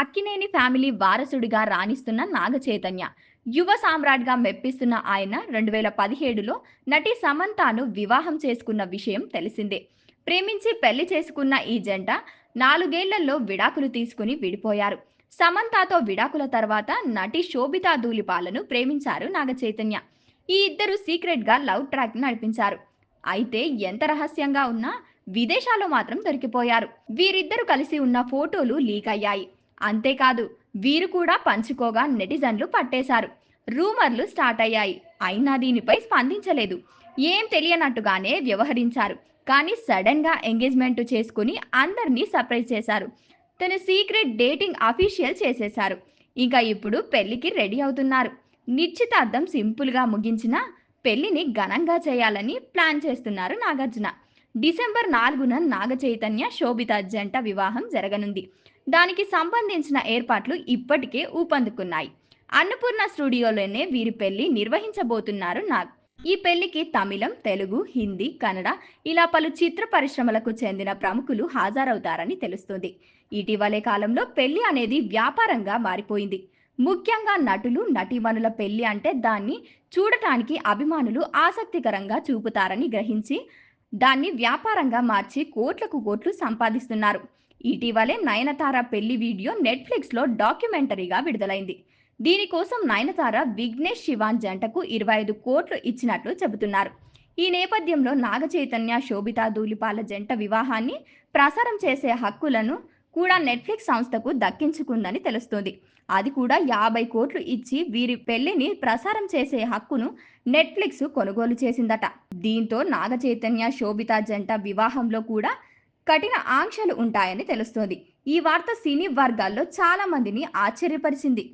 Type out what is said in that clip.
Akkineni family వారసుడిగా రాణిస్తున్న నాగచైతన్య యువ సామ్రాట్గా మెప్పిస్తున్న ఆయన రెండు వేల పదిహేడులో నటి సమంతాను వివాహం చేసుకున్న విషయం తెలిసిందే. ప్రేమించి పెళ్ళి చేసుకున్న ఈ జంట నాలుగేళ్ళలో విడాకులు తీసుకుని విడిపోయారు. సమంతాతో విడాకుల తర్వాత నటి శోభితా దూలిపాలను ప్రేమించారు నాగచైతన్య. ఈ ఇద్దరు సీక్రెట్గా లవ్ ట్రాక్ నడిపించారు. అయితే ఎంత రహస్యంగా ఉన్నా విదేశాల్లో మాత్రం దొరికిపోయారు. వీరిద్దరు కలిసి ఉన్న ఫోటోలు లీక్ అయ్యాయి. అంతేకాదు వీరు కూడా పంచుకోగా నెటిజన్లు పట్టేశారు. రూమర్లు స్టార్ట్ అయ్యాయి. అయినా దీనిపై స్పందించలేదు. ఏం తెలియనట్టుగానే వ్యవహరించారు. కానీ సడన్గా ఎంగేజ్మెంట్ చేసుకుని అందరినీ సర్ప్రైజ్ చేశారు. తన సీక్రెట్ డేటింగ్ అఫీషియల్ చేసేశారు. ఇంకా ఇప్పుడు పెళ్ళికి రెడీ అవుతున్నారు. నిశ్చితార్థం సింపుల్గా ముగించినా పెళ్ళిని ఘనంగా చేయాలని ప్లాన్ చేస్తున్నారు నాగార్జున. డిసెంబర్ నాలుగున నాగ చైతన్య శోభిత జంట వివాహం జరగనుంది. దానికి సంబంధించిన ఏర్పాట్లు ఇప్పటికే ఊపందుకున్నాయి. అన్నపూర్ణ స్టూడియోలోనే వీరి పెళ్ళి నిర్వహించబోతున్నారు నాగ్. ఈ పెళ్ళికి తమిళం తెలుగు హిందీ కన్నడ ఇలా పలు చిత్ర పరిశ్రమలకు చెందిన ప్రముఖులు హాజరవుతారని తెలుస్తుంది. ఇటీవలే కాలంలో పెళ్ళి అనేది వ్యాపారంగా మారిపోయింది. ముఖ్యంగా నటులు నటీమణుల పెళ్ళి అంటే దాన్ని చూడటానికి అభిమానులు ఆసక్తికరంగా చూపుతారని గ్రహించి దాన్ని వ్యాపారంగా మార్చి కోట్లకు కోట్లు సంపాదిస్తున్నారు. ఇటీవలే నయనతార పెళ్ళి వీడియో నెట్ఫ్లిక్స్లో డాక్యుమెంటరీగా విడుదలైంది. దీనికోసం నయనతార విఘ్నేష్ శివాన్ జంటకు ఇరవై ఐదు కోట్లు ఇచ్చినట్లు చెబుతున్నారు. ఈ నేపథ్యంలో నాగ చైతన్య శోభితా ధూళిపాల జంట వివాహాన్ని ప్రసారం చేసే హక్కులను కూడా నెట్ఫ్లిక్స్ సంస్థకు దక్కించుకుందని తెలుస్తోంది. అది కూడా యాభై కోట్లు ఇచ్చి వీరి పెళ్ళిని ప్రసారం చేసే హక్కును నెట్ఫ్లిక్స్ కొనుగోలు చేసిందట. దీంతో నాగ చైతన్య శోభిత జంట వివాహంలో కూడా కఠిన ఆంక్షలు ఉంటాయని తెలుస్తోంది. ఈ వార్త సినీ వర్గాల్లో చాలా మందిని ఆశ్చర్యపరిచింది.